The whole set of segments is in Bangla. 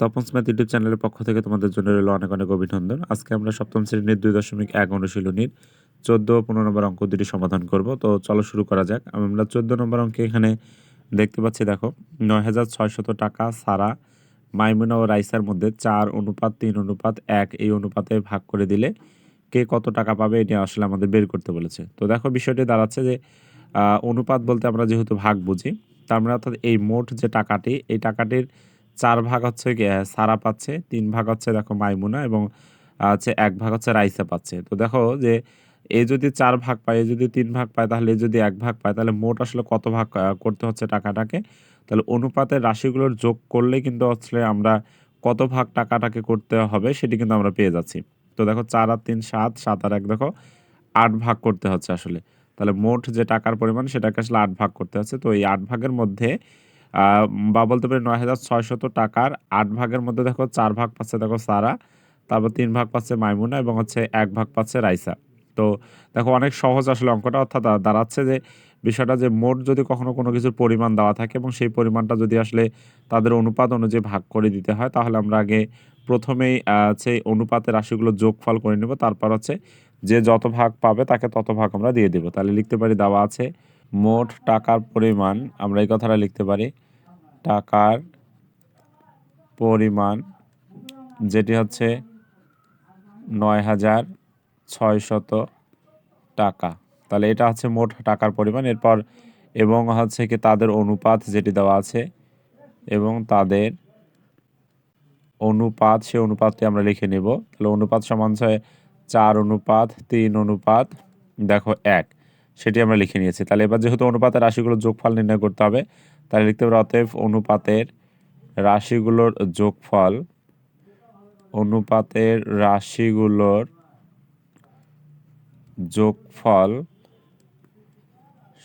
তপন স্ম্যাথ ইউটিউব চ্যানেলের পক্ষ থেকে তোমাদের জন্য রইল অনেক অনেক অভিনন্দন। আজকে আমরা সপ্তম শ্রেণির দুই দশমিক এক অনুশীলনীর চোদ্দ পনেরো নম্বর অঙ্ক দুটি সমাধান করব। তো চলো শুরু করা যাক। আমরা চোদ্দ নম্বর অঙ্কে এখানে দেখতে পাচ্ছি, দেখো, নয় হাজার ছয়শত টাকা সারা মাইমুনা ও রাইসার মধ্যে চার অনুপাত, তিন অনুপাত, এক এই অনুপাতে ভাগ করে দিলে কে কত টাকা পাবে এটা আসলে আমাদের বের করতে বলেছে। তো দেখো, বিষয়টি দাঁড়াচ্ছে যে অনুপাত বলতে আমরা যেহেতু ভাগ বুঝি তার মানে অর্থাৎ এই মোট যে টাকাটি, এই টাকাটির চার ভাগ হচ্ছে সারা পাচ্ছে, তিন ভাগ হচ্ছে দেখো মাইমুনা এবং হচ্ছে এক ভাগ হচ্ছে রাইসা পাচ্ছে। তো দেখো যে এ যদি চার ভাগ পায়, এ যদি তিন ভাগ পায়, তাহলে যদি এক ভাগ পায়, তাহলে মোট আসলে কত ভাগ করতে হচ্ছে টাকাটাকে? তাহলে অনুপাতের রাশিগুলোর যোগ করলে কিন্তু আসলে আমরা কত ভাগ টাকাটাকে করতে হবে সেটি কিন্তু আমরা পেয়ে যাচ্ছি। তো দেখো চার আর তিন সাত সাত আর এক দেখো আট ভাগ করতে হচ্ছে আসলে। তাহলে মোট যে টাকার পরিমাণ সেটাকে আসলে আট ভাগ করতে হচ্ছে। তো এই আট ভাগের মধ্যে বা বলতে পারি নয় হাজার ছয়শত টাকার আট ভাগের মধ্যে দেখো, চার ভাগ পাচ্ছে দেখো সারা, তারপর তিন ভাগ পাচ্ছে মাইমুনা এবং হচ্ছে এক ভাগ পাচ্ছে রাইসা। তো দেখো, অনেক সহজ আসলে অঙ্কটা, অর্থাৎ দাঁড়াচ্ছে যে বিষয়টা যে মোট যদি কখনো কোনো কিছুর পরিমাণ দেওয়া থাকে এবং সেই পরিমাণটা যদি আসলে তাদের অনুপাত অনুযায়ী ভাগ করে দিতে হয়, তাহলে আমরা আগে প্রথমেই সেই অনুপাতের রাশিগুলো যোগফল করে নেব, তারপর হচ্ছে যে যত ভাগ পাবে তাকে তত ভাগ আমরা দিয়ে দেবো। তাহলে লিখতে পারি দেওয়া আছে মোট টাকার পরিমাণ, আমরা এই কথাটা লিখতে পারি, টাকার পরিমাণ যেটি হচ্ছে নয় হাজার ছয়শত টাকা। তাহলে এটা হচ্ছে মোট টাকার পরিমাণ, এরপর এবং হচ্ছে কি তাদের অনুপাত যেটি দেওয়া আছে এবং তাদের অনুপাত, সে অনুপাতটি আমরা লিখে নেব। তাহলে অনুপাত সমান হচ্ছে চার অনুপাত, তিন অনুপাত, দেখো এক। সেটি আমরা লিখে নিয়েছি। তাহলে এবার যেহেতু অনুপাতের রাশিগুলোর যোগফল নির্ণয় করতে হবে, তাহলে লিখতে পারি অতএব অনুপাতের রাশিগুলোর যোগফল, অনুপাতের রাশিগুলোর যোগফল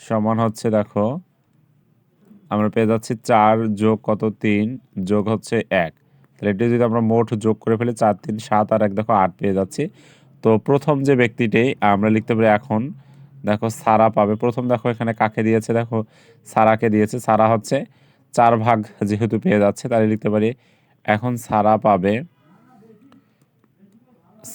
সমান হচ্ছে দেখো, আমরা পেয়ে যাচ্ছি চার যোগ কত তিন? যোগ হচ্ছে এক। তাহলে এটি যদি আমরা মোট যোগ করে ফেলি, চার, তিন, সাত আর এক, দেখো আট পেয়ে যাচ্ছি। তো প্রথম যে ব্যক্তিটি, আমরা লিখতে পারি এখন দেখো সারা পাবে। প্রথম দেখো এখানে কাকে দিয়েছে, দেখো সারাকে দিয়েছে। সারা হচ্ছে চার ভাগ যেহেতু পেয়ে যাচ্ছে, তাহলে লিখতে পারি এখন সারা পাবে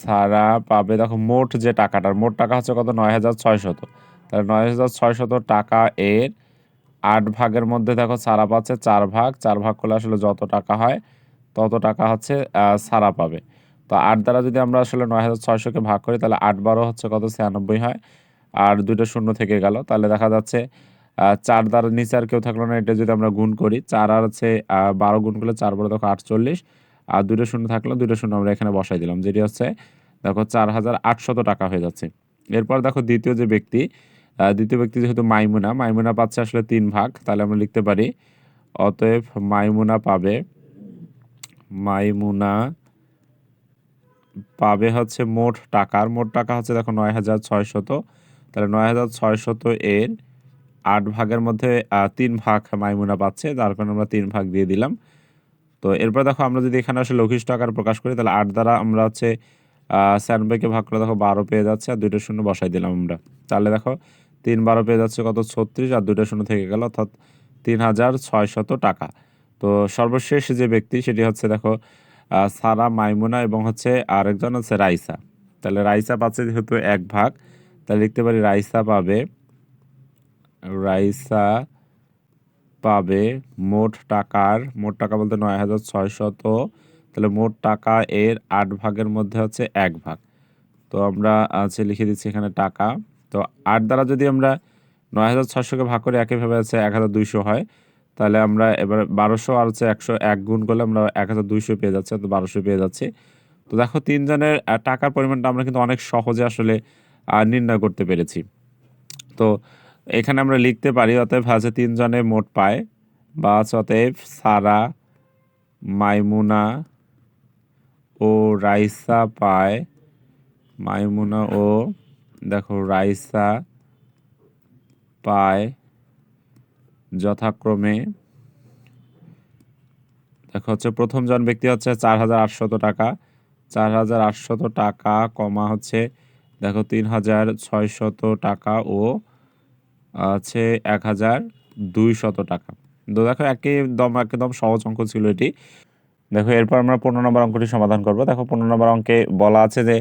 সারা পাবে, দেখো মোট যে টাকাটার, মোট টাকা হচ্ছে কত? নয় হাজার ছয়শত। তাহলে নয় হাজার ছয়শত টাকা এর আট ভাগের মধ্যে দেখো সারা পাচ্ছে চার ভাগ। চার ভাগ করলে আসলে যত টাকা হয়, তত টাকা হচ্ছে সারা পাবে। তো আট দ্বারা যদি আমরা আসলে নয় হাজার ছয়শোকে ভাগ করি, তাহলে আট বারো হচ্ছে কত? ছিয়ানব্বই হয়। আর দুটো শূন্য থেকে গেল। তাহলে দেখা যাচ্ছে চার দ্বারা নিচে আর কেউ থাকল না। এটা যদি আমরা গুণ করি, চার আর হচ্ছে বারো গুণ করলে চার বারো দেখো আটচল্লিশ। আর দুটো শূন্য থাকল দুটো শূন্য আমরা এখানে বসাই দিলাম, যেটি হচ্ছে, দেখো চার হাজার আটশত টাকা হয়ে যাচ্ছে। এরপর দেখো দ্বিতীয় যে ব্যক্তি দ্বিতীয় ব্যক্তি যেহেতু মাইমুনা মাইমুনা পাচ্ছে আসলে তিন ভাগ। তাহলে আমরা লিখতে পারি, অতএব মাইমুনা পাবে মাইমুনা পাবে হচ্ছে মোট টাকার মোট টাকা হচ্ছে দেখো নয় হাজার ছয়শত তাহলে নয় হাজার ছয়শত এর আট ভাগের মধ্যে তিন ভাগ মাইমুনা পাচ্ছে, যার কারণে আমরা তিন ভাগ দিয়ে দিলাম। তো এরপর দেখো আমরা যদি এখানে আসলে লঘিষ্ঠ আকার প্রকাশ করি, তাহলে আট দ্বারা আমরা হচ্ছে ছিয়ানব্বইকে ভাগ করে দেখো বারো পেয়ে যাচ্ছে, আর দুইটা শূন্য বসাই দিলাম আমরা। তাহলে দেখো তিন বারো পেয়ে যাচ্ছে কত? ছত্রিশ, আর দুইটা শূন্য থেকে গেল, অর্থাৎ তিন হাজার ছয়শত টাকা। তো সর্বশেষ যে ব্যক্তি, সেটি হচ্ছে দেখো সারা মাইমুনা এবং হচ্ছে আরেকজন হচ্ছে রাইসা। তাহলে রাইসা পাচ্ছে যেহেতু এক ভাগ তাহলে লিখতে পারি রাইসা পাবে। রাইসা পাবে মোট টাকার, মোট টাকা বলতে নয় হাজার ছয়শত, তাহলে মোট টাকা এর আট ভাগের মধ্যে হচ্ছে এক ভাগ। তো আমরা আছে লিখে দিচ্ছি এখানে টাকা। তো আট দ্বারা যদি আমরা নয় হাজার ছয়শোকে ভাগ করে, একইভাবে আছে এক হাজার দুইশো হয়। তাহলে আমরা এবার বারোশো আর হচ্ছে একশো এক গুণ করলে আমরা এক হাজার দুইশো পেয়ে যাচ্ছি তো বারোশো পেয়ে যাচ্ছি। তো দেখো তিনজনের টাকার পরিমাণটা আমরা কিন্তু অনেক সহজে আসলে নির্ণয় করতে পেরেছি। তো এখানে আমরা লিখতে পারি, অতএব হাজে তিনজনে মোট পায়। বা অতএব সারা, মাইমুনা ও রাইসা পায়। মাইমুনা ও, দেখো, রাইসা পায় যথাক্রমে। দেখো, হচ্ছে প্রথম জন ব্যক্তি হচ্ছে চার হাজার আটশত টাকা। চার হাজার আটশত টাকা কমা হচ্ছে দেখো তিন হাজার ছয়শত টাকা ও আছে এক হাজার দুইশত টাকা। তো দেখো একদম একদম সহজ অঙ্ক ছিল এটি। দেখো, এরপর আমরা পনেরো নম্বর অঙ্কটি সমাধান করব। দেখো, পনেরো নম্বর অঙ্কে বলা আছে যে,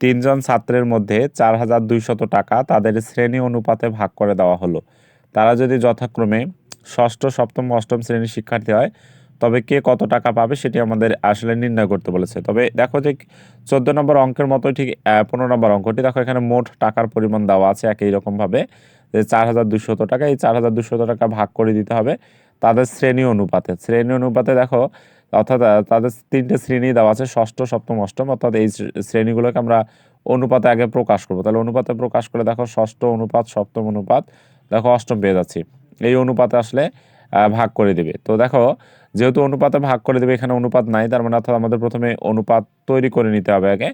তিনজন ছাত্রের মধ্যে চার হাজার দুইশত টাকা তাদের শ্রেণি অনুপাতে ভাগ করে দেওয়া হলো। তারা যদি যথাক্রমে ষষ্ঠ, সপ্তম, অষ্টম শ্রেণির শিক্ষার্থী হয় তবে কে কত টাকা পাবে সেটি আমাদের আসলে নির্ণয় করতে বলেছে। তবে দেখো যে চোদ্দ নম্বর অঙ্কের মতো ঠিক পনেরো নম্বর অঙ্কটি দেখো এখানে মোট টাকার পরিমাণ দেওয়া আছে একই রকমভাবে, যে চার হাজার দুশত টাকা, এই চার হাজার দুশত টাকা ভাগ করে দিতে হবে তাদের শ্রেণি অনুপাতে। শ্রেণি অনুপাতে দেখো, অর্থাৎ তাদের তিনটে শ্রেণি দেওয়া আছে, ষষ্ঠ, সপ্তম, অষ্টম, অর্থাৎ এই শ্রেণীগুলোকে আমরা অনুপাতে আগে প্রকাশ করব। তাহলে অনুপাতে প্রকাশ করে দেখো, ষষ্ঠ অনুপাত, সপ্তম অনুপাত, দেখো অষ্টম পেয়ে যাচ্ছি। এই অনুপাতে আসলে ভাগ করে দিবে। তো দেখো যেহেতু অনুপাতে ভাগ করে দেবে, এখানে অনুপাত নাই, তার মানে অর্থাৎ আমাদের প্রথমে অনুপাত তৈরি করে নিতে হবে আগে।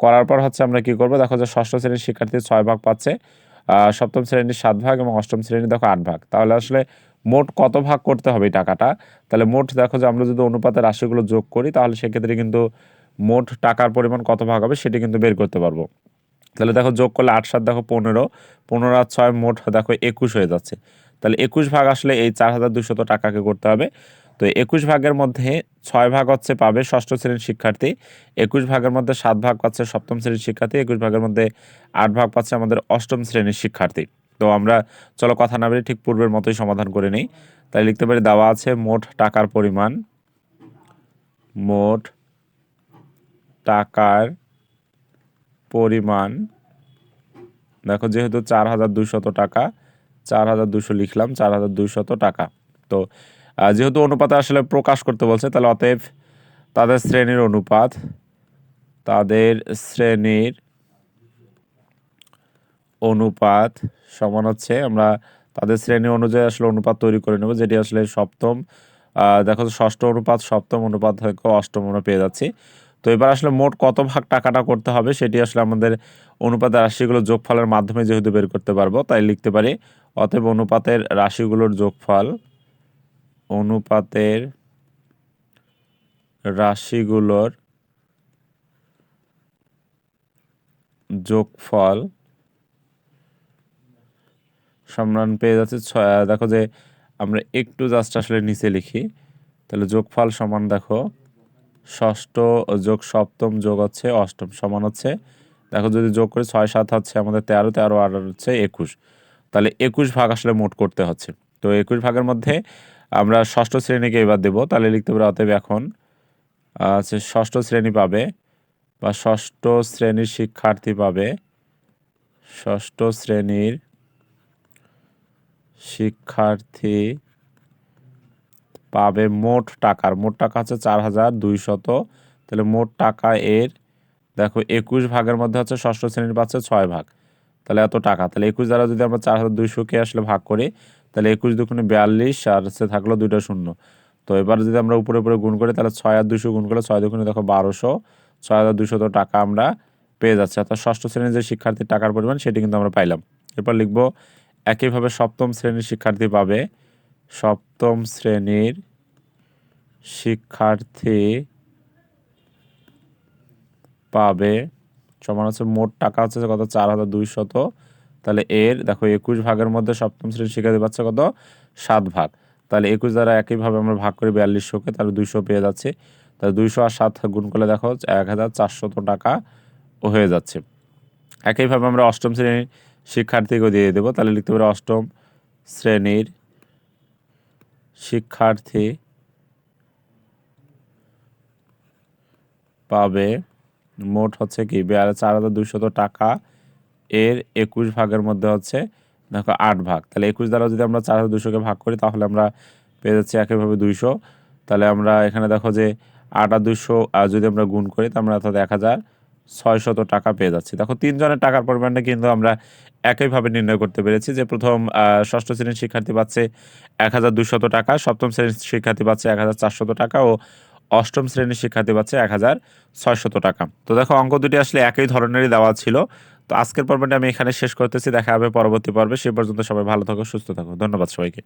করার পর হচ্ছে আমরা কি করব? দেখো যে ষষ্ঠ শ্রেণির শিক্ষার্থী ছয় ভাগ পাচ্ছে সপ্তম শ্রেণির সাত ভাগ এবং অষ্টম শ্রেণির দেখো আট ভাগ। তাহলে আসলে মোট কত ভাগ করতে হবে এই টাকাটা? তাহলে মোট দেখো যে আমরা যদি অনুপাতের রাশিগুলো যোগ করি, তাহলে সেক্ষেত্রে কিন্তু মোট টাকার পরিমাণ কত ভাগ হবে সেটি কিন্তু বের করতে পারব। তাহলে দেখো যোগ করলে আট সাত দেখো পনেরো পনেরো আর ছয় মোট দেখো একুশ হয়ে যাচ্ছে। তাহলে একুশ ভাগ আসলে এই চার হাজার দুশত টাকাকে করতে হবে। তো একুশ ভাগের মধ্যে ছয় ভাগ হচ্ছে পাবে ষষ্ঠ শ্রেণির শিক্ষার্থী, একুশ ভাগের মধ্যে সাত ভাগ পাচ্ছে সপ্তম শ্রেণির শিক্ষার্থী, একুশ ভাগের মধ্যে আট ভাগ পাচ্ছে আমাদের অষ্টম শ্রেণির শিক্ষার্থী। তো আমরা, চলো কথা না বলে ঠিক পূর্বের মতোই সমাধান করে নিই। তাই লিখতে পারি দেওয়া আছে মোট টাকার পরিমাণ। মোট টাকার পরিমাণ, দেখো যেহেতু চার হাজার দুইশত টাকা, চার হাজার দুশো লিখলাম, চার হাজার দুইশত টাকা। তো যেহেতু অনুপাতে আসলে প্রকাশ করতে বলছে, তাহলে অতএব তাদের শ্রেণির অনুপাত, তাদের শ্রেণির অনুপাত সমান হচ্ছে, আমরা তাদের শ্রেণি অনুযায়ী আসলে অনুপাত তৈরি করে নেব, যেটি আসলে সপ্তম দেখো ষষ্ঠ অনুপাত, সপ্তম অনুপাত থেকে অষ্টম আমরা পেয়ে যাচ্ছি। তো এবার আসলে মোট কত ভাগ টাকাটা করতে হবে, সেটি আসলে আমাদের অনুপাতের রাশিগুলো যোগফলের মাধ্যমে যেহেতু বের করতে পারব, তাই লিখতে পারি, অতএব অনুপাতের রাশিগুলোর যোগফল অনুপাতের রাশিগুলোর যোগফল সম্মান পেয়ে যাচ্ছে ছয়। দেখো যে আমরা একটু জাস্ট আসলে নিচে লিখি। তাহলে যোগফল সমান দেখো, ষষ্ঠ যোগ সপ্তম যোগ হচ্ছে অষ্টম, সমান হচ্ছে, দেখো যদি যোগ করে ছয় সাত হচ্ছে আমাদের তেরো তেরো আর হচ্ছে একুশ। তাহলে একুশ ভাগ আসলে মোট করতে হচ্ছে। তো একুশ ভাগের মধ্যে আমরা ষষ্ঠ শ্রেণীকে এবার দেবো। তাহলে লিখতে পারি অতএব এখন হচ্ছে ষষ্ঠ শ্রেণি পাবে বা ষষ্ঠ শ্রেণির শিক্ষার্থী পাবে। ষষ্ঠ শ্রেণির শিক্ষার্থী পাবে মোট টাকার, মোট টাকা হচ্ছে চার হাজার দুইশত। তাহলে মোট টাকা এর, দেখো একুশ ভাগের মধ্যে হচ্ছে ষষ্ঠ শ্রেণির পাচ্ছে ছয় ভাগ। তাহলে এত টাকা, তাহলে একুশ দ্বারা যদি আমরা চার হাজার দুইশোকে আসলে ভাগ করি তাহলে একুশ দুগুণে বিয়াল্লিশ আর হচ্ছে থাকল দুইটা শূন্য। তো এবার যদি আমরা উপরে উপরে গুণ করি, তাহলে ছয় আর দুশো গুণ করলে ছয় দুগুণে দেখো বারোশো। ছয় হাজার দুশত টাকা আমরা পেয়ে যাচ্ছি। অর্থাৎ ষষ্ঠ শ্রেণির যে শিক্ষার্থীর টাকার পরিমাণ, সেটি কিন্তু আমরা পাইলাম। এরপর লিখব, একইভাবে সপ্তম শ্রেণির শিক্ষার্থী পাবে। সপ্তম শ্রেণির শিক্ষার্থী পাবে, সমান হচ্ছে মোট টাকা হচ্ছে কত? চার হাজার দুইশত তাহলে এর, দেখো একুশ ভাগের মধ্যে সপ্তম শ্রেণির শিক্ষার্থী পাচ্ছে কত? সাত ভাগ। তাহলে একুশ দ্বারা একইভাবে আমরা ভাগ করি বিয়াল্লিশশোকে, তাহলে দুইশো পেয়ে যাচ্ছে। তাহলে দুইশো আর সাত গুণ করলে দেখো এক হাজার চারশত টাকা হয়ে যাচ্ছে। একইভাবে আমরা অষ্টম শ্রেণির শিক্ষার্থীকেও দিয়ে দেবো। তাহলে লিখতে পারি অষ্টম শ্রেণির শিক্ষার্থী পাবে মোট হচ্ছে কি? চার হাজার দুইশত টাকা এর একুশ ভাগের মধ্যে হচ্ছে, দেখো আট ভাগ। তাহলে একুশ দ্বারা যদি আমরা চার হাজার দুশোকে ভাগ করি, তাহলে আমরা পেয়ে যাচ্ছি একইভাবে দুইশো। তাহলে আমরা এখানে দেখো যে আট আর দুশো যদি আমরা গুণ করি, তাহলে আমরা অর্থাৎ এক হাজার ছয়শত টাকা পেয়ে যাচ্ছি। দেখো তিনজনের টাকার পরিমাণটা কিন্তু আমরা একইভাবে নির্ণয় করতে পেরেছি যে প্রথম ষষ্ঠ শ্রেণির শিক্ষার্থী পাচ্ছে এক হাজার দুশত টাকা, সপ্তম শ্রেণির শিক্ষার্থী পাচ্ছে এক হাজার চারশত টাকা ও অষ্টম শ্রেণির শিক্ষার্থী পাচ্ছে এক হাজার ছয়শত টাকা। তো দেখো অঙ্ক দুটি আসলে একই ধরনেরই দেওয়া ছিল। তো আজকের পর্বটা আমি এখানে শেষ করতেছি। দেখা হবে পরবর্তী পর্বে। সে পর্যন্ত সবাই ভালো থাকো, সুস্থ থাকো। ধন্যবাদ সবাইকে।